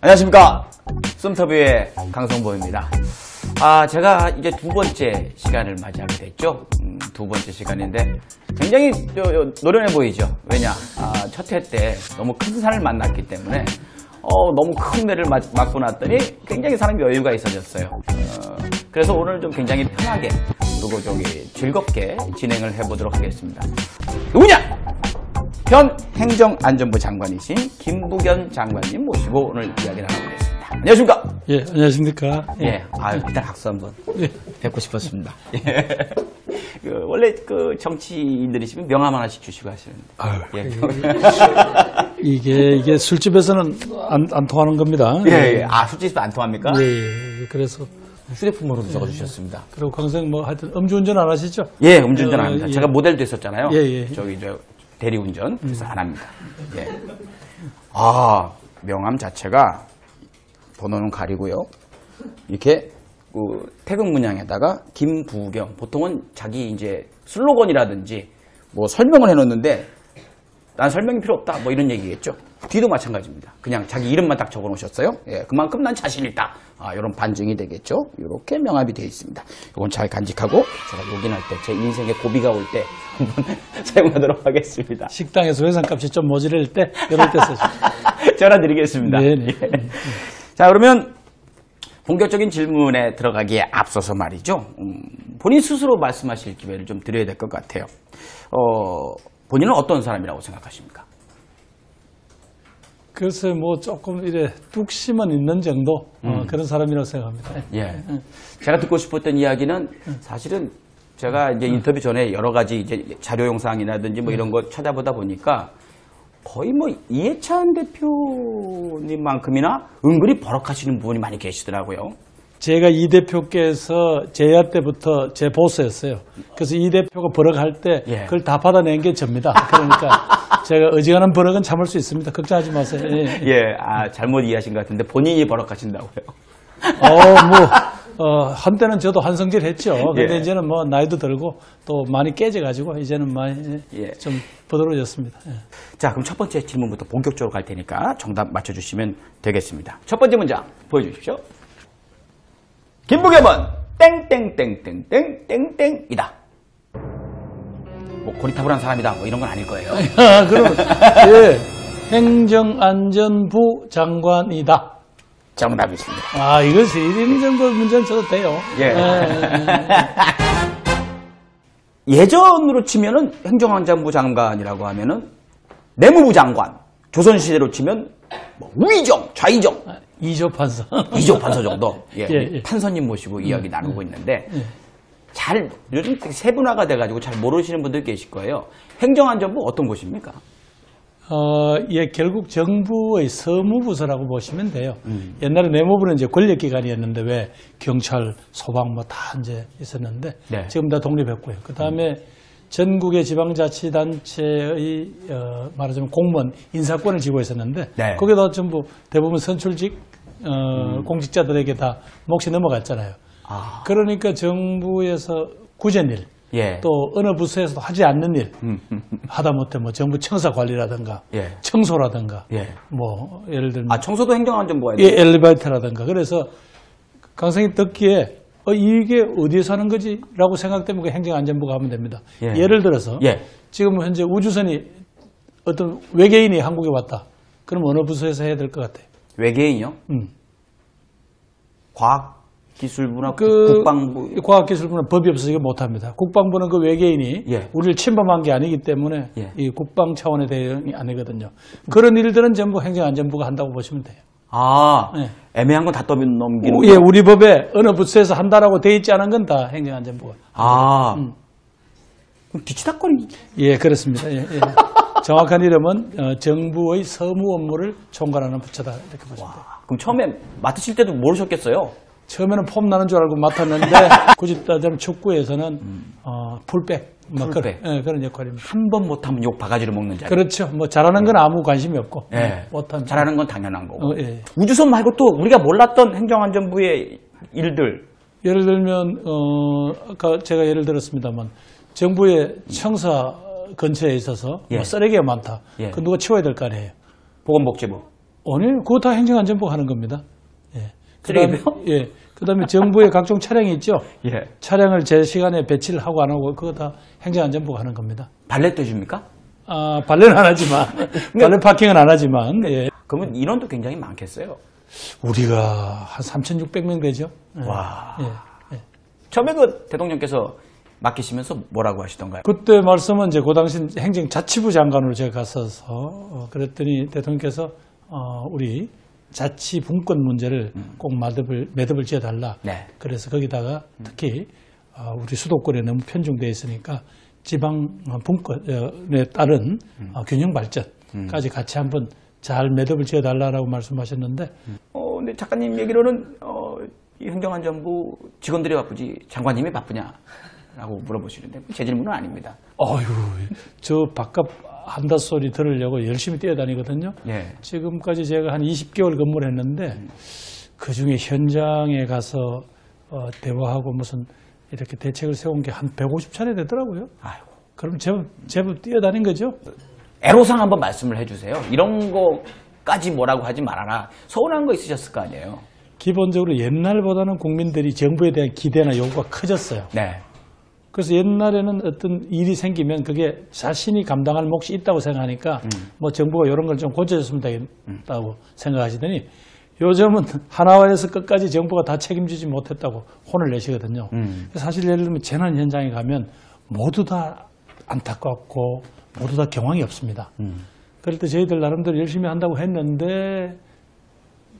안녕하십니까. 쏨터뷰의 강성보입니다. 아, 제가 이제 두 번째 시간을 맞이하게 됐죠. 음, 두 번째 시간인데 굉장히 저, 저, 노련해 보이죠. 왜냐? 아, 첫회 때 너무 큰 산을 만났기 때문에 어, 너무 큰 배를 맞, 맞고 났더니 굉장히 사람이 여유가 있어졌어요. 어, 그래서 오늘 좀 굉장히 편하게 그리고 저기 즐겁게 진행을 해보도록 하겠습니다. 누구냐? 현 행정안전부 장관이신 김부겸 장관님 모시고 오늘 이야기 나눠보겠습니다. 안녕하십니까? 예, 안녕하십니까. 예, 아 일단 박수 한번 예. 뵙고 싶었습니다. 예. 그, 원래 그 정치인들이시면 명함 하나씩 주시고 하시는데. 아유, 예. 이게, 이게 술집에서는 안, 안 통하는 겁니다. 예, 예. 아, 술집도 안 통합니까? 예, 예. 그래서, 휴대폰으로도 적어주셨습니다. 그리고 강생 뭐 하여튼 음주운전 안 하시죠? 예, 음주운전 어, 안 합니다. 예. 제가 모델도 했었잖아요. 예, 예. 저기 저 대리운전 그래서 안 합니다. 예. 아 명함 자체가 번호는 가리고요. 이렇게 그 태극 문양에다가 김부경 보통은 자기 이제 슬로건이라든지 뭐 설명을 해놓는데 난 설명이 필요 없다 뭐 이런 얘기겠죠. 뒤도 마찬가지입니다. 그냥 자기 이름만 딱 적어 놓으셨어요. 예, 그만큼 난 자신 있다. 아, 이런 반증이 되겠죠. 이렇게 명함이 되어 있습니다. 이건 잘 간직하고 제가 로gin할 때 제 인생의 고비가 올 때 한번 사용하도록 하겠습니다. 식당에서 회상값이 좀 모자랄 때, 이럴 때 쓰죠. 전화 드리겠습니다. 네네. 예. 자, 그러면 본격적인 질문에 들어가기에 앞서서 말이죠. 음, 본인 스스로 말씀하실 기회를 좀 드려야 될 것 같아요. 어, 본인은 어떤 사람이라고 생각하십니까? 그래서 뭐 조금 이래 뚝심은 있는 정도, 어, 그런 사람이라고 생각합니다. 예. 제가 듣고 싶었던 이야기는 사실은 제가 이제 인터뷰 전에 여러 가지 이제 자료 영상이라든지 뭐 이런 거 찾아보다 보니까 거의 뭐 이해찬 대표님만큼이나 은근히 버럭하시는 부분이 많이 계시더라고요. 제가 이 대표께서 제야 때부터 제 보스였어요. 그래서 이 대표가 버럭할 때 예. 그걸 다 받아낸 게 접니다. 그러니까 제가 어지간한 버럭은 참을 수 있습니다. 걱정하지 마세요. 예. 예, 아, 잘못 이해하신 것 같은데 본인이 버럭하신다고요. 어, 뭐, 어, 한때는 저도 한성질 했죠. 근데 예. 이제는 뭐 나이도 들고 또 많이 깨져가지고 이제는 많이 예. 좀 부드러워졌습니다. 예. 자, 그럼 첫 번째 질문부터 본격적으로 갈 테니까 정답 맞춰주시면 되겠습니다. 첫 번째 문장 보여주십시오. 김부겸은 땡땡땡땡땡땡땡이다. 뭐 고리타불한 사람이다. 뭐 이런 건 아닐 거예요. 아, 그럼, 예. 행정안전부 장관이다. 정답이십니다. 아, 이것이 이 정도 문제는 저도 돼요. 예. 예. 예 전으로 치면은 행정안전부 장관이라고 하면은 내무부 장관, 조선시대로 치면 뭐 우의정, 좌의정, 이조 판사. 이조 판서 정도 예, 예, 예. 판서님 모시고 이야기 나누고 있는데 잘 요즘 세분화가 돼가지고 잘 모르시는 분들 계실 거예요. 행정안전부 어떤 곳입니까? 어, 예, 결국 정부의 서무부서라고 보시면 돼요. 음. 옛날에 내무부는 이제 권력기관이었는데 왜 경찰, 소방 뭐 다 이제 있었는데 네. 지금 다 독립했고요. 그 다음에 전국의 지방자치단체의 어, 말하자면 공무원 인사권을 쥐고 있었는데 네. 음. 거기다 전부 대부분 선출직 어, 공직자들에게 다 몫이 넘어갔잖아요. 아, 그러니까 정부에서 구제일 예. 또 어느 부서에서도 하지 않는 일 음, 음, 음. 하다못해 뭐 정부 청사 관리라든가 예. 청소라든가 예. 뭐 예를 들면 아, 청소도 행정안전부가 예, 엘리베이터라든가 그래서 강성이 듣기에 어, 이게 어디에서 하는 거지? 라고 생각되면 그 행정안전부가 하면 됩니다. 예. 예. 를 들어서 예. 지금 현재 우주선이 어떤 외계인이 한국에 왔다. 그럼 어느 부서에서 해야 될 것 같아요? 외계인이요? 음. 과학 기술부나 그 국방부. 과학기술부는 법이 없어서 이거 못합니다. 국방부는 그 외계인이 예. 우리를 침범한 게 아니기 때문에 예. 이 국방 차원의 대응이 아니거든요. 그런 일들은 전부 행정안전부가 한다고 보시면 돼요. 아, 예. 애매한 건 다 떠넘기는. 오, 예, 우리 법에 어느 부서에서 한다라고 돼 있지 않은 건 다 행정안전부가. 아, 음. 그럼 뒤치다거리. 예, 그렇습니다. 예, 예. 정확한 이름은 어, 정부의 서무 업무를 총괄하는 부처다 이렇게 보시면 돼요. 와, 그럼 처음에 맡으실 때도 모르셨겠어요? 처음에는 폼 나는 줄 알고 맡았는데 굳이 따지면 축구에서는 어, 풀백, 뭐 풀백. 그런, 예, 그런 역할입니다. 한 번 못하면 욕 바가지로 먹는 자리. 그렇죠. 뭐 잘하는 건 아무 관심이 없고 예. 못하면 잘하는 건 당연한 거고. 어, 예. 우주선 말고 또 우리가 몰랐던 행정안전부의 일들. 예를 들면 어 아까 제가 예를 들었습니다만 정부의 청사 근처에 있어서 예. 뭐 쓰레기가 많다. 예. 그 누가 치워야 될 거 아니에요. 보건복지부. 아니요, 그거 다 행정안전부가 하는 겁니다. 그다음에, 예. 그다음에 정부의 각종 차량이 있죠. 예. 차량을 제 시간에 배치를 하고 안 하고 그거 다 행정안전부가 하는 겁니다. 발렛도 해줍니까? 아, 발레는 안 하지만 발레 파킹은 안 하지만 예. 그러면 인원도 굉장히 많겠어요. 우리가 한 3,600명 되죠. 예. 와. 예. 예. 처음에 그 대통령께서 맡기시면서 뭐라고 하시던가요? 그때 말씀은 이제 그 당시 행정자치부 장관으로 제가 갔어서 어, 그랬더니 대통령께서 어, 우리 자치 분권 문제를 꼭 매듭을 매듭을 지어달라. 네. 그래서 거기다가 특히 어, 우리 수도권에 너무 편중돼 있으니까 지방 어, 분권에 따른 어, 균형 발전까지 같이 한번 잘 매듭을 지어달라라고 말씀하셨는데 어, 근데 작가님 얘기로는 어, 이 행정안전부 직원들이 바쁘지 장관님이 바쁘냐 라고 물어보시는데 제 질문은 아닙니다. 어휴 저 바깥 한다 소리 들으려고 열심히 뛰어다니거든요. 예. 지금까지 제가 한 20개월 근무를 했는데 그 중에 현장에 가서 어, 대화하고 무슨 이렇게 대책을 세운 게 한 150차례 되더라고요. 아이고. 그럼 제법, 제법 뛰어다닌 거죠. 애로상 한번 말씀을 해주세요. 이런 거까지 뭐라고 하지 말아라. 서운한 거 있으셨을 거 아니에요. 기본적으로 옛날보다는 국민들이 정부에 대한 기대나 요구가 커졌어요. 네. 그래서 옛날에는 어떤 일이 생기면 그게 자신이 감당할 몫이 있다고 생각하니까 뭐 정부가 이런 걸 좀 고쳐줬으면 되겠다고 생각하시더니 요즘은 하나와에서 끝까지 정부가 다 책임지지 못했다고 혼을 내시거든요. 음. 사실 예를 들면 재난 현장에 가면 모두 다 안타깝고 모두 다 경황이 없습니다. 음. 그럴 때 저희들 나름대로 열심히 한다고 했는데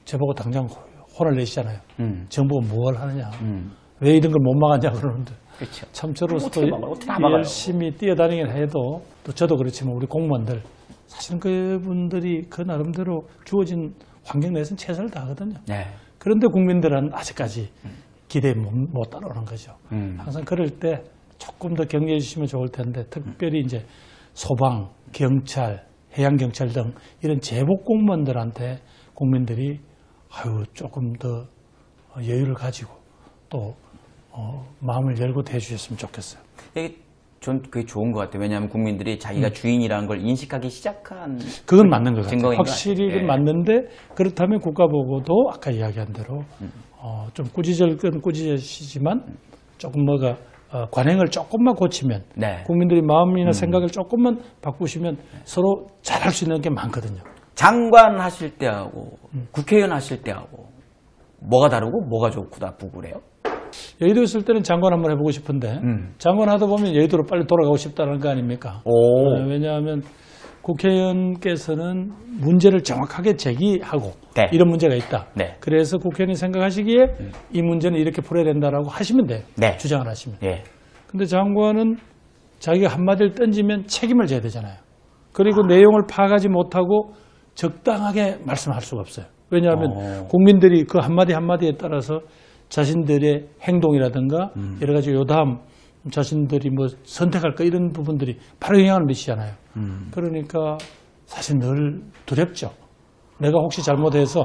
저보고 당장 혼을 내시잖아요. 음. 정부가 뭘 하느냐. 음. 왜 이런 걸 못 막았냐 그러는데 그렇죠. 참 저로서도 어떻게 막아요? 어떻게 다 막아요? 열심히 뛰어다니긴 해도 또 저도 그렇지만 우리 공무원들 사실은 그분들이 그 나름대로 주어진 환경 내에서는 최선을 다하거든요. 네. 그런데 국민들은 아직까지 기대에 못, 못 따라오는 거죠. 음. 항상 그럴 때 조금 더 격려해 주시면 좋을 텐데 특별히 이제 소방, 경찰, 해양경찰 등 이런 제복 공무원들한테 국민들이 아유 조금 더 여유를 가지고 또 어, 마음을 열고 대주셨으면 좋겠어요. 이게 전 그게 좋은 것 같아요. 왜냐하면 국민들이 자기가 주인이라는 걸 인식하기 시작한 그건 맞는 것 같아요. 확실히. 예. 맞는데 그렇다면 국가보고도 아까 이야기한 대로 음. 어, 좀 꾸짖을 건 꾸짖으시지만 조금 뭐가 어, 관행을 조금만 고치면 네. 음. 국민들이 마음이나 생각을 조금만 바꾸시면 서로 잘할 수 있는 게 많거든요. 장관 하실 때하고 국회의원 하실 때하고 뭐가 다르고 뭐가 좋고 나쁘고 그래요? 여의도 있을 때는 장관 한번 해보고 싶은데 음. 장관 하다 보면 여의도로 빨리 돌아가고 싶다는 거 아닙니까? 오. 어, 왜냐하면 국회의원께서는 문제를 정확하게 제기하고 네. 이런 문제가 있다. 네. 그래서 국회의원이 생각하시기에 이 문제는 이렇게 풀어야 된다라고 하시면 돼요. 네. 주장을 하시면. 예. 근데 장관은 자기가 한마디를 던지면 책임을 져야 되잖아요. 그리고 내용을 파악하지 못하고 적당하게 말씀할 수가 없어요. 왜냐하면 어. 국민들이 그 한마디 한마디에 따라서 자신들의 행동이라든가 음. 여러 가지 요다음 자신들이 뭐 선택할 거 이런 부분들이 바로 영향을 미치잖아요. 음. 그러니까 사실 늘 두렵죠. 내가 혹시 잘못해서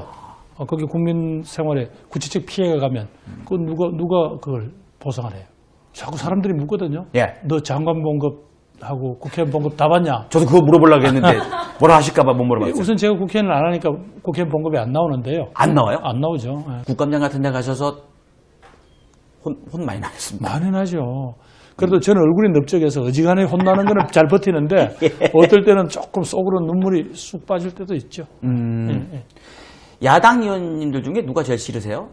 어, 거기 국민 생활에 구체적 피해가 가면 그 누가 누가 그걸 보상을 해요. 자꾸 사람들이 묻거든요. 예. 너 장관 봉급하고 국회의원 봉급 다 받냐? 저도 그거 물어보려고 했는데 뭐라 하실까봐 못 물어봤어요. 우선 제가 국회의원을 안 하니까 국회의원 봉급이 안 나오는데요. 안 나와요? 안 나오죠. 예. 국감장 같은 데 가셔서 혼, 혼 많이 나셨습니다. 많이 나죠. 그래도 저는 얼굴이 넓적해서 어지간해 혼나는 거는 잘 버티는데 어떨 때는 조금 속으로 눈물이 쑥 빠질 때도 있죠. 음. 예, 예. 야당 의원님들 중에 누가 제일 싫으세요?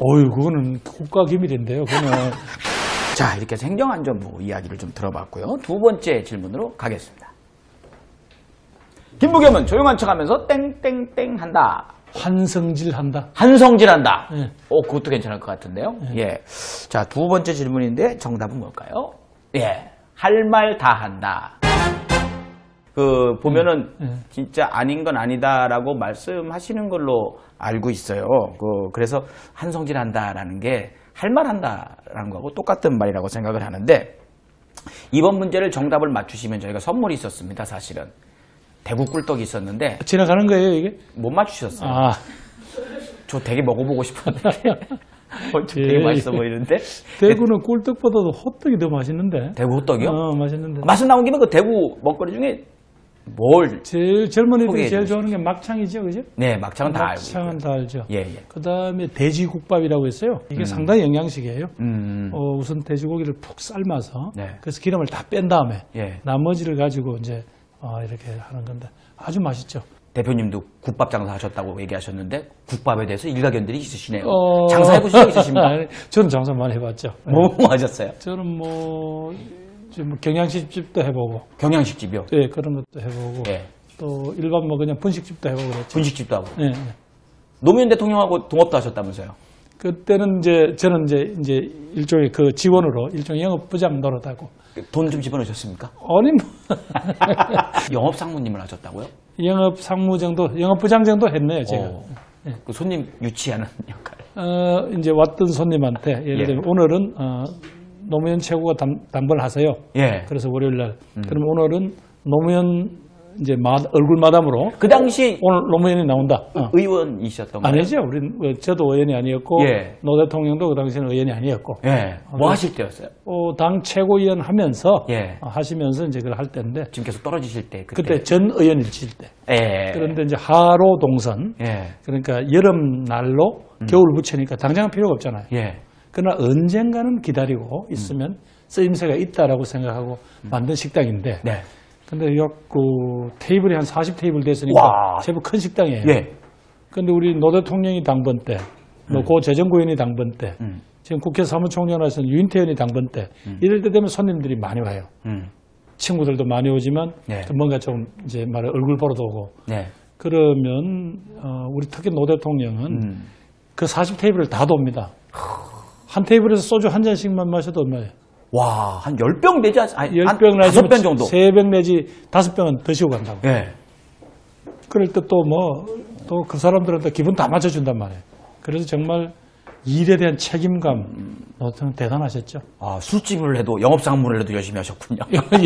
어유 그거는 국가 기밀인데요. 그거는 자, 이렇게 해서 행정안전부 이야기를 좀 들어봤고요. 두 번째 질문으로 가겠습니다. 김부겸은 조용한 척 하면서 땡땡땡 한다. 환성질 한다. 한성질 한다. 예. 오, 그것도 괜찮을 것 같은데요. 예. 자, 두 번째 질문인데 정답은 뭘까요? 예. 할 말 다 한다. 그, 보면은 예. 진짜 아닌 건 아니다라고 말씀하시는 걸로 알고 있어요. 그, 그래서 한성질 한다라는 게 할 말 한다라는 거하고 똑같은 말이라고 생각을 하는데 이번 문제를 정답을 맞추시면 저희가 선물이 있었습니다, 사실은. 대구 꿀떡이 있었는데 지나가는 거예요 이게? 못 맞추셨어요. 아 저 되게 먹어보고 싶었는데 어, 저 예, 되게 맛있어 예. 보이는데 대구는 꿀떡보다도 호떡이 더 맛있는데. 대구 호떡이요? 어 맛있는데. 맛은 나온 김에 그 대구 먹거리 중에 뭘? 제일 젊은이들이 제일. 좋아하는 게 막창이죠, 그죠? 네, 막창은 다 알고 막창은. 다 알죠. 예, 예. 그 다음에 돼지국밥이라고 있어요. 이게 상당히 영양식이에요. 음, 어, 우선 돼지고기를 푹 삶아서 네. 그래서 기름을 다 뺀 다음에 예. 나머지를 가지고 이제 어, 이렇게 하는 건데 아주 맛있죠. 대표님도 국밥 장사 하셨다고 얘기하셨는데 국밥에 대해서 일가견들이 있으시네요. 어, 장사해보신 적 있으십니까? 아니, 저는 장사 많이 해봤죠. 뭐 하셨어요? 저는 뭐, 경양식집도 해보고, 경양식집이요. 예, 그런 것도 해보고, 예. 또 일반 뭐 그냥 분식집도 해보고 그랬죠. 분식집도 하고. 예, 예. 노무현 대통령하고 동업도 하셨다면서요? 그때는 이제 저는 이제 이제 일종의 그 지원으로 일종의 영업부장 노릇하고 돈 좀 집어넣으셨습니까? 아니 뭐 영업 상무님을 하셨다고요? 영업 상무 정도 영업 부장 정도 했네요 제가. 어, 그 손님 유치하는 역할. 어, 이제 왔던 손님한테 예를 예. 들면 오늘은 어, 노무현 최고가 담, 담배를 하세요. 예. 그래서 월요일 날. 음. 그럼 오늘은 노무현 이제 마, 얼굴 마담으로 그 당시 오늘 노무현이 나온다. 어. 의원이셨던 거예요? 아니죠. 우린 어, 저도 의원이 아니었고 예. 노 대통령도 그 당시에는 의원이 아니었고 예. 뭐 하실 때였어요? 어, 당 최고위원 하면서 예. 어, 하시면서 이제 그걸 할 때인데 지금 계속 떨어지실 때 그때. 그때 전 의원일칠 때. 예. 그런데 이제 하로 동선 예. 그러니까 여름 날로 겨울 붙이니까 당장은 필요가 없잖아요. 예. 그러나 언젠가는 기다리고 있으면 쓰임새가 있다라고 생각하고 만든 식당인데 네. 근데 그 테이블이 한 40 테이블 됐으니까 와. 제법 큰 식당이에요. 예. 근데 우리 노 대통령이 당번 때, 뭐고 재정부위원이 당번 때, 음. 지금 국회 사무총장을 하신 유인태 의원이 당번 때, 이럴 때 되면 손님들이 많이 와요. 음. 친구들도 많이 오지만 네. 또 뭔가 좀 이제 말해 얼굴 보러도 오고 네. 그러면 어, 우리 특히 노 대통령은 음. 그 40 테이블을 다 돕니다. 한 테이블에서 소주 한 잔씩만 마셔도 얼마예요? 와, 한 10병 되지 않, 아니, 한 10병 내지 5병 정도. 3병 내지 5병은 드시고 간다고. 예. 그럴 때 또 뭐, 또 그 사람들한테 기분 다 맞춰준단 말이에요. 그래서 정말 일에 대한 책임감, 노통 대단하셨죠. 아, 술집을 해도 영업상무를 해도 열심히 하셨군요. 예, 그,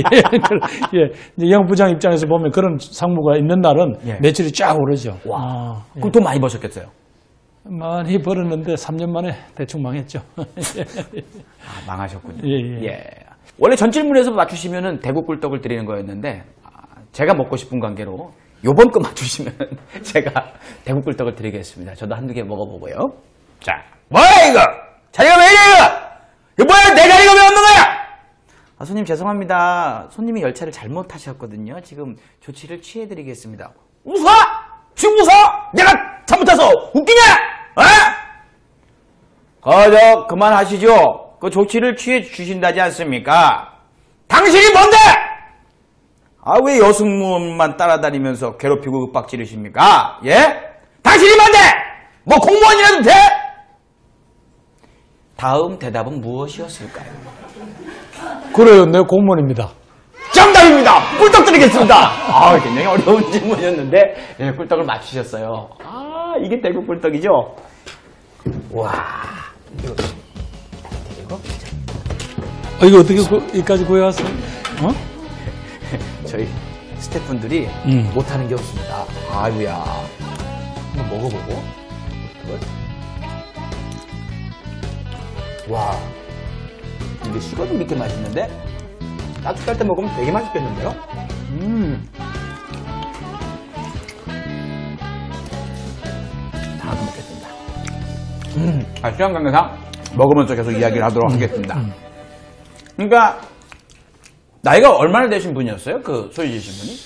예. 이제 영부장 입장에서 보면 그런 상무가 있는 날은 예. 매출이 쫙 오르죠. 와. 아, 예. 그럼 돈 많이 버셨겠어요? 많이 벌었는데 3년 만에 대충 망했죠. 아, 망하셨군요. 예, 예. 원래 전 질문에서 맞추시면은 대구 꿀떡을 드리는 거였는데 아, 제가 먹고 싶은 관계로 요번 거 맞추시면 제가 대구 꿀떡을 드리겠습니다. 저도 한두 개 먹어보고요. 자, 뭐야 이거? 자리가 왜 이래 이거? 이거 뭐야 내 자리가 왜 없는 거야? 아, 손님 죄송합니다. 손님이 열차를 잘못 타셨거든요. 지금 조치를 취해드리겠습니다. 웃어? 지금 웃어? 내가 잘못해서 웃기냐? 어? 거저 그만하시죠. 그 조치를 취해 주신다지 않습니까? 당신이 뭔데? 아 왜 여승무원만 따라다니면서 괴롭히고 윽박 지르십니까? 예? 당신이 뭔데? 뭐 공무원이라도 돼? 다음 대답은 무엇이었을까요? 그래요. 내 공무원입니다. 정답입니다. 꿀떡 드리겠습니다. 아, 굉장히 어려운 질문이었는데 예, 꿀떡을 맞추셨어요. 아, 이게 대구 꿀떡이죠? 와, 이거 이거 어, 이거 어떻게 구, 여기까지 구해왔어요? 어? 저희 스태프분들이 음. 못하는 게 없습니다. 아유야. 한번 먹어보고. 와. 이게 식어도 이렇게 맛있는데? 따뜻할 때 먹으면 되게 맛있겠는데요? 음. 음. 아, 시간 관계상 먹으면서 계속 이야기를 하도록 하겠습니다. 그러니까, 나이가 얼마나 되신 분이었어요? 그 소유지 신분이?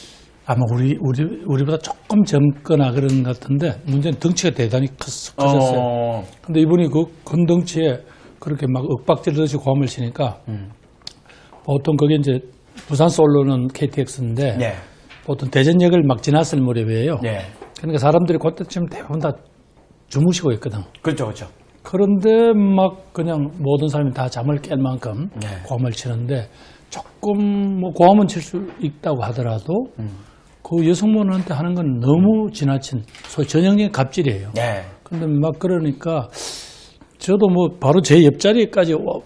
아마 우리, 우리, 우리보다 조금 젊거나 그런 것 같은데, 문제는 덩치가 대단히 컸, 커졌어요. 어, 근데 이분이 그 큰 덩치에 그렇게 막 윽박지르듯이 고함을 치니까, 음. 보통 그게 이제 부산서 올라오는 KTX인데, 네. 보통 대전역을 막 지났을 무렵이에요. 네. 그러니까 사람들이 그때쯤 대부분 다 주무시고 있거든. 그렇죠, 그렇죠. 그런데 막 그냥 모든 사람이 다 잠을 깰 만큼 네. 고함을 치는데 조금 뭐 고함은 칠 수 있다고 하더라도 그 여성분한테 하는 건 너무 지나친 소위 전형적인 갑질이에요. 네. 근데 막 그러니까 저도 뭐 바로 제 옆자리까지 와-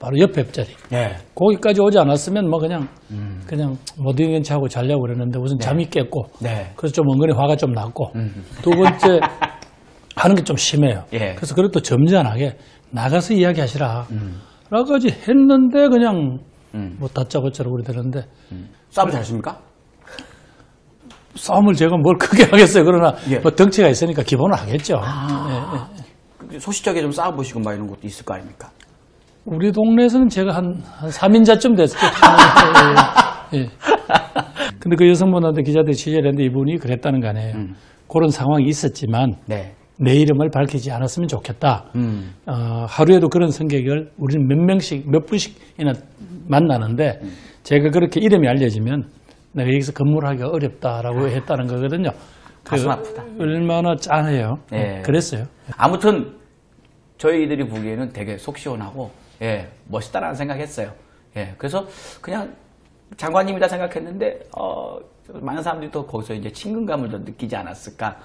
바로 옆 옆자리 네. 거기까지 오지 않았으면 뭐 그냥 그냥 못 이겨치 하고 자려고 그랬는데 우선 잠이 깼고 네. 그래서 좀 은근히 화가 좀 났고 두 번째 하는 게 좀 심해요. 예. 그래서 그래도 점잖하게 나가서 이야기하시라. 라고까지 했는데 그냥 음. 뭐 다짜고짜로 우리 되는데 싸움 잘 씁니까? 싸움을 제가 뭘 크게 하겠어요. 그러나 예. 뭐 덩치가 있으니까 기본을 하겠죠. 아. 소시적에 좀 싸워보시고 막 이런 것도 있을 거 아닙니까? 우리 동네에서는 제가 한, 한 3인자쯤 됐을 때. 예, 예. 근데 그 여성분한테 기자들이 취재를 했는데 이분이 그랬다는 거 아니에요. 그런 상황이 있었지만 네. 내 이름을 밝히지 않았으면 좋겠다. 음. 어, 하루에도 그런 승객을 우리는 몇 명씩, 몇 분씩이나 만나는데 제가 그렇게 이름이 알려지면 내가 여기서 근무를 하기가 어렵다라고 했다는 거거든요. 그 가슴 아프다. 얼마나 짠해요. 예. 그랬어요. 아무튼 저희들이 보기에는 되게 속 시원하고 예, 멋있다라는 생각했어요. 예, 그래서 그냥 장관님이다 생각했는데 어, 많은 사람들이 또 거기서 이제 친근감을 더 느끼지 않았을까.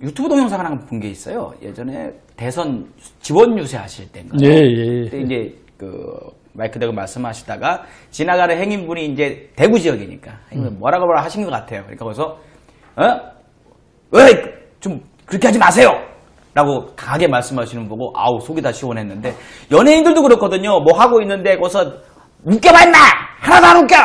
유튜브 동영상 하나 본 게 있어요. 예전에 대선 지원 유세 하실 때인가. 예, 예. 그때 이제 그 마이크 대고 말씀하시다가 지나가는 행인분이 이제 대구 지역이니까 행인분 뭐라고 뭐라 하신 것 같아요. 그러니까 거기서 어? 왜 좀 그렇게 하지 마세요. 라고 강하게 말씀하시는 거 보고 아우 속이 다 시원했는데 연예인들도 그렇거든요. 뭐 하고 있는데 거기서 임마 하나도 안 웃겨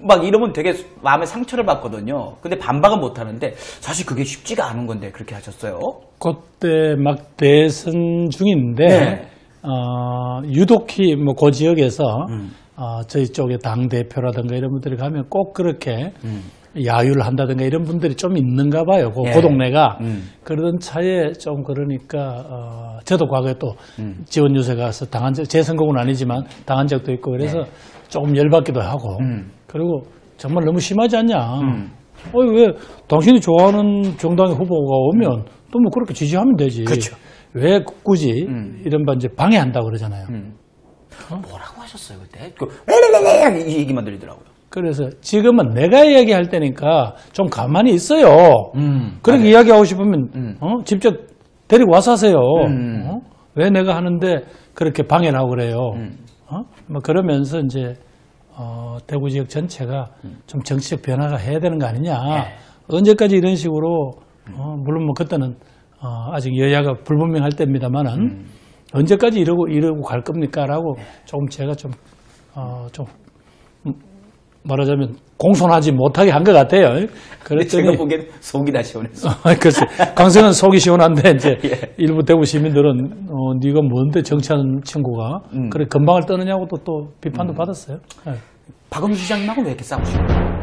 막 이러면 되게 마음에 상처를 받거든요. 근데 반박은 못 하는데 사실 그게 쉽지가 않은 건데 그렇게 하셨어요. 그때 막 대선 중인데 네. 어, 유독히 뭐그 지역에서 음. 어, 저희 쪽에 당 대표라든가 이런 분들이 가면 꼭 그렇게 음. 야유를 한다든가 이런 분들이 좀 있는가 봐요. 그, 예. 그 동네가 음. 그러던 차에 좀 그러니까 어, 저도 과거에 또 음. 지원 유세 가서 당한 적, 제 선거는 아니지만 당한 적도 있고 그래서 조금 열받기도 하고 네. 음. 그리고 정말 너무 심하지 않냐. 어, 왜 당신이 좋아하는 정당의 후보가 오면 또뭐 그렇게 지지하면 되지. 그렇죠. 왜 굳이 음. 이런 반 이제 방해한다 고 그러잖아요. 뭐라고 하셨어요 그때? 그 이 얘기만 들리더라고요. 그래서 지금은 내가 이야기할 때니까 좀 가만히 있어요. 음, 그렇게 맞아요. 이야기하고 싶으면 음. 어? 직접 데리고 와서 하세요. 음. 어? 왜 내가 하는데 그렇게 방해를 하고 그래요. 음. 어? 뭐 그러면서 이제 어, 대구 지역 전체가 좀 정치적 변화가 해야 되는 거 아니냐. 음. 네. 언제까지 이런 식으로 어, 물론 뭐 그때는 어, 아직 여야가 불분명할 때입니다만은 음. 언제까지 이러고 이러고 갈 겁니까라고 네. 조금 제가 좀 어, 좀 음, 말하자면 공손하지 못하게 한 것 같아요. 그랬더니 제가 보기엔 속이 다 시원했어. 글쎄 강성은 속이 시원한데 이제 예. 일부 대구 시민들은 어, 네가 뭔데 정치하는 친구가 음. 그래 금방을 떠느냐고 또, 또 비판도 받았어요. 예. 박원순 시장님하고 왜 이렇게 싸우시는 거예요?